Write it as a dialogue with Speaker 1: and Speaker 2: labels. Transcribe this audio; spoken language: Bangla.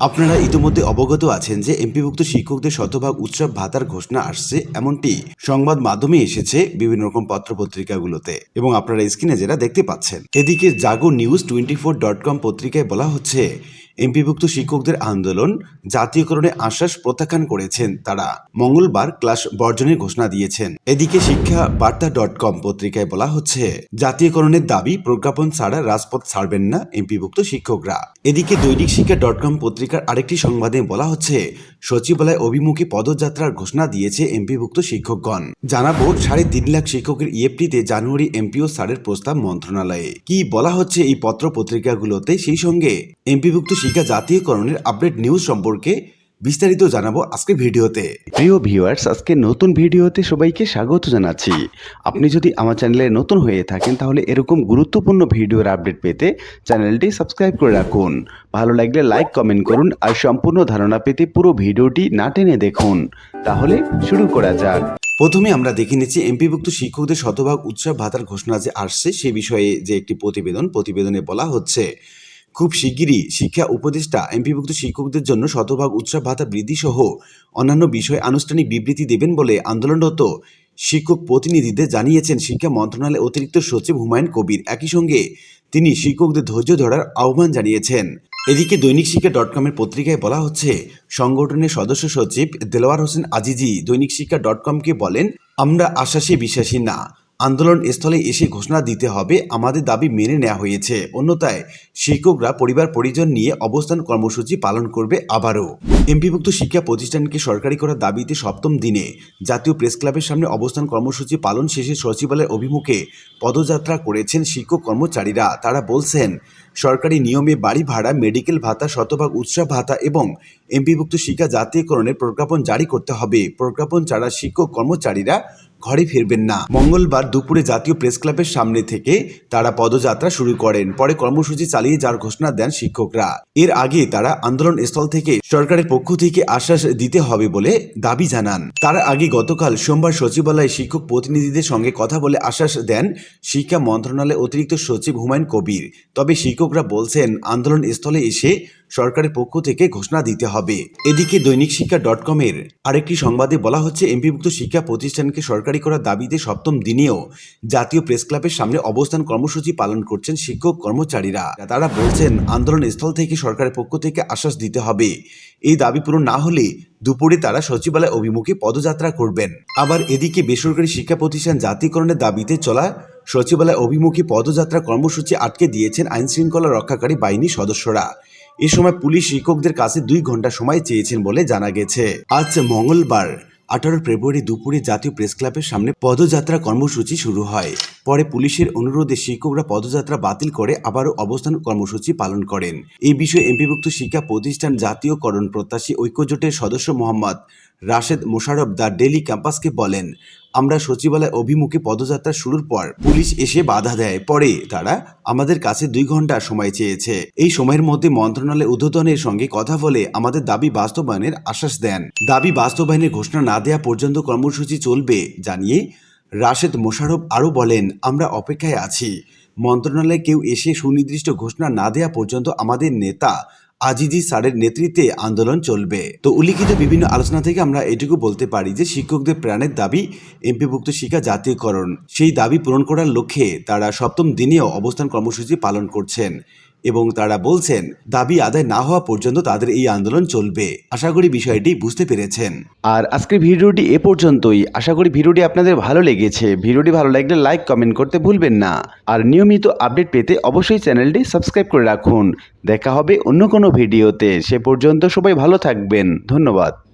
Speaker 1: আপনারা ইতিমধ্যে অবগত আছেন যে এমপিভুক্ত শিক্ষকদের শতভাগ উৎসব ভাতার ঘোষণা আসছে, এমনটি সংবাদ মাধ্যমে এসেছে বিভিন্ন রকম পত্র পত্রপত্রিকাগুলোতে এবং আপনারা স্ক্রিনে যেটা দেখতে পাচ্ছেন। এদিকে Jago news twenty four dot com পত্রিকায় বলা হচ্ছে এমপিভুক্ত শিক্ষকদের আন্দোলন জাতীয়করণে আশ্বাস প্রত্যাখ্যান করেছেন তারা। মঙ্গলবার ক্লাস বর্জনের ঘোষণা দিয়েছেন। এদিকে শিক্ষা বার্তা ডট কম পত্রিকায় বলা হচ্ছে, জাতীয়করণের দাবি, প্রজ্ঞাপন ছাড়া রাজপথ ছাড়বেন না এমপিভুক্ত শিক্ষকরা। এদিকে দৈনিক শিক্ষা ডট কম পত্রিকার আরেকটি সংবাদে বলা হচ্ছে, সচিবালয় অভিমুখী পদযাত্রার ঘোষণা দিয়েছে এমপিভুক্ত শিক্ষকগণ। জানাব, সাড়ে তিন লাখ শিক্ষকের ইএফটিতে জানুয়ারি এমপিও সারের প্রস্তাব মন্ত্রণালয়ে। কি বলা হচ্ছে এই পত্র পত্রিকাগুলোতে? সেই সঙ্গে, এমপিভুক্ত শিক্ষা জাতীয়করণের আপডেট নিউজ সম্পর্কে বিস্তারিত জানাব আজকের ভিডিওতে।
Speaker 2: প্রিয় ভিউয়ার্স আজকে নতুন ভিডিওতে সবাইকে স্বাগত জানাচ্ছি। আপনি যদি আমার চ্যানেলে নতুন হয়ে থাকেন তাহলে এরকম গুরুত্বপূর্ণ ভিডিওর আপডেট পেতে চ্যানেলটি সাবস্ক্রাইব করে রাখুন। ভালো লাগলে লাইক কমেন্ট করুন আর সম্পূর্ণ ধারণা পেতে পুরো ভিডিওটি না টেনে দেখুন। তাহলে শুরু করা যাক।
Speaker 1: প্রথমে আমরা দেখে নিচ্ছি এমপিভুক্ত শিক্ষকদের শতভাগ উৎসব ভাতার ঘোষণা যে আসছে সে বিষয়ে যে একটি প্রতিবেদন প্রতিবেদনে বলা হচ্ছে। খুব শিগগিরই শিক্ষা উপদেষ্টা, এমপিভুক্ত শিক্ষকদের জন্য শতভাগ উৎসব ভাতা বৃদ্ধি সহ অন্যান্য বিষয়ে আনুষ্ঠানিক বিবৃতি দেবেন বলে আন্দোলনরত শিক্ষক প্রতিনিধিদের জানিয়েছেন শিক্ষা মন্ত্রণালয়ের অতিরিক্ত সচিব হুমায়ুন কবির। একই সঙ্গে তিনি শিক্ষকদের ধৈর্য ধরার আহ্বান জানিয়েছেন। এদিকে দৈনিক শিক্ষা ডট কমের পত্রিকায় বলা হচ্ছে, সংগঠনের সদস্য সচিব দেলোয়ার হোসেন আজিজি দৈনিক শিক্ষা ডট কমকে বলেন, আমরা আশ্বাসে বিশ্বাসী না। আন্দোলন স্থলে এসে ঘোষণা দিতে হবে, আমাদের দাবি মেনে নেওয়া হয়েছে। অন্যতায় শিক্ষকরা পরিবার পরিজন নিয়ে অবস্থান কর্মসূচি পালন করবে আবারও। এমপিভুক্ত শিক্ষা প্রতিষ্ঠানকে সরকারি করার দাবিতে সপ্তম দিনে জাতীয় প্রেস ক্লাবের সামনে অবস্থান কর্মসূচি পালন শেষে সচিবালয়ের অভিমুখে পদযাত্রা করেছেন শিক্ষক কর্মচারীরা। তারা বলছেন সরকারি নিয়মে বাড়ি ভাড়া, মেডিকেল ভাতা, শতভাগ উৎসব ভাতা এবং এমপিভুক্ত শিক্ষা জাতীয়করণের প্রজ্ঞাপন জারি করতে হবে। প্রজ্ঞাপন ছাড়া শিক্ষক কর্মচারীরা ঘরে ফিরবেন না। মঙ্গলবার দুপুরে জাতীয় প্রেস ক্লাবের সামনে থেকে তারা পদযাত্রা শুরু করেন। পরে কর্মসূচি চালিয়ে যার ঘোষণা দেন শিক্ষকরা। এর আগে তারা আন্দোলন স্থল থেকে সরকারের পক্ষ থেকে আশ্বাস দিতে হবে বলে দাবি জানান। তার আগে গতকাল সোমবার সচিবালয়ে শিক্ষক প্রতিনিধিদের সঙ্গে কথা বলে আশ্বাস দেন শিক্ষা মন্ত্রণালয়ের অতিরিক্ত সচিব হুমায়ুন কবির। তবে শিক্ষকরা বলছেন, আন্দোলন স্থলে এসে সরকারের পক্ষ থেকে ঘোষণা দিতে হবে। এদিকে দৈনিক শিক্ষা ডট কমের আরেকটি সংবাদে বলা হচ্ছে, এমপিভুক্ত শিক্ষা প্রতিষ্ঠানকে সরকারি করার দাবিতে সপ্তম দিনেও জাতীয় প্রেস ক্লাবের সামনে অবস্থান কর্মসূচি পালন করছেন শিক্ষক কর্মচারীরা। তারা বলছেন, আন্দোলন স্থল থেকে সরকারের পক্ষ থেকে আশ্বাস দিতে হবে। এই দাবি পূরণ না হলে দুপুরে তারা সচিবালয় অভিমুখে পদযাত্রা করবেন। আবার এদিকে বেসরকারি শিক্ষা প্রতিষ্ঠান জাতীয়করণের দাবিতে চলা সচিবালয় অভিমুখী পদযাত্রা কর্মসূচি আটকে দিয়েছেন আইনশৃঙ্খলা রক্ষাকারী বাহিনীর সদস্যরা। এ সময় পুলিশ শিক্ষকদের কাছে দুই ঘণ্টা সময় চেয়েছেন বলে জানা গেছে। আজ মঙ্গলবার, আঠারো ফেব্রুয়ারি দুপুরে জাতীয় প্রেস ক্লাবের সামনে পদযাত্রা কর্মসূচি শুরু হয়। পরে পুলিশের অনুরোধে শিক্ষকরা পদযাত্রা বাতিল করে আবারও অবস্থান কর্মসূচি পালন করেন। এই বিষয়ে এমপিভুক্ত শিক্ষা প্রতিষ্ঠান জাতীয়করণ প্রত্যাশী ঐক্যজোটের সদস্য মোহাম্মদ রাশেদ মোশারফ দ্য ডেলি ক্যাম্পাসকে বলেন, আমরা সচিবালয় অভিমুখে পদযাত্রা শুরুর পর পুলিশ এসে বাধা দেয়। পরে তারা আমাদের কাছে দুই ঘণ্টা সময় চেয়েছে। এই সময়ের মধ্যে মন্ত্রণালয় উদ্বোধনের সঙ্গে কথা বলে আমাদের দাবি বাস্তবায়নের আশ্বাস দেন। দাবি বাস্তবায়নের ঘোষণা না দেওয়া পর্যন্ত কর্মসূচি চলবে, জানিয়ে রাশেদ মোশারফ আরও বলেন, আমরা অপেক্ষায় আছি। মন্ত্রণালয়ে কেউ এসে সুনির্দিষ্ট ঘোষণা না দেওয়া পর্যন্ত আমাদের নেতা আজিজি স্যারের নেতৃত্বে আন্দোলন চলবে। তো উল্লিখিত বিভিন্ন আলোচনা থেকে আমরা এটুকু বলতে পারি যে, শিক্ষকদের প্রাণের দাবি এমপিভুক্ত শিক্ষা জাতীয়করণ। সেই দাবি পূরণ করার লক্ষ্যে তারা সপ্তম দিনেও অবস্থান কর্মসূচি পালন করছেন। এবং তারা বলছেন, দাবি আদায় না হওয়া পর্যন্ত তাদের এই আন্দোলন চলবে। আশা করি বিষয়টি বুঝতে পেরেছেন।
Speaker 2: আর আজকের ভিডিওটি এ পর্যন্তই। আশা করি ভিডিওটি আপনাদের ভালো লেগেছে। ভিডিওটি ভালো লাগলে লাইক, কমেন্ট করতে ভুলবেন না। আর নিয়মিত আপডেট পেতে অবশ্যই চ্যানেলটি সাবস্ক্রাইব করে রাখুন। দেখা হবে অন্য কোনো ভিডিওতে। সে পর্যন্ত সবাই ভালো থাকবেন। ধন্যবাদ।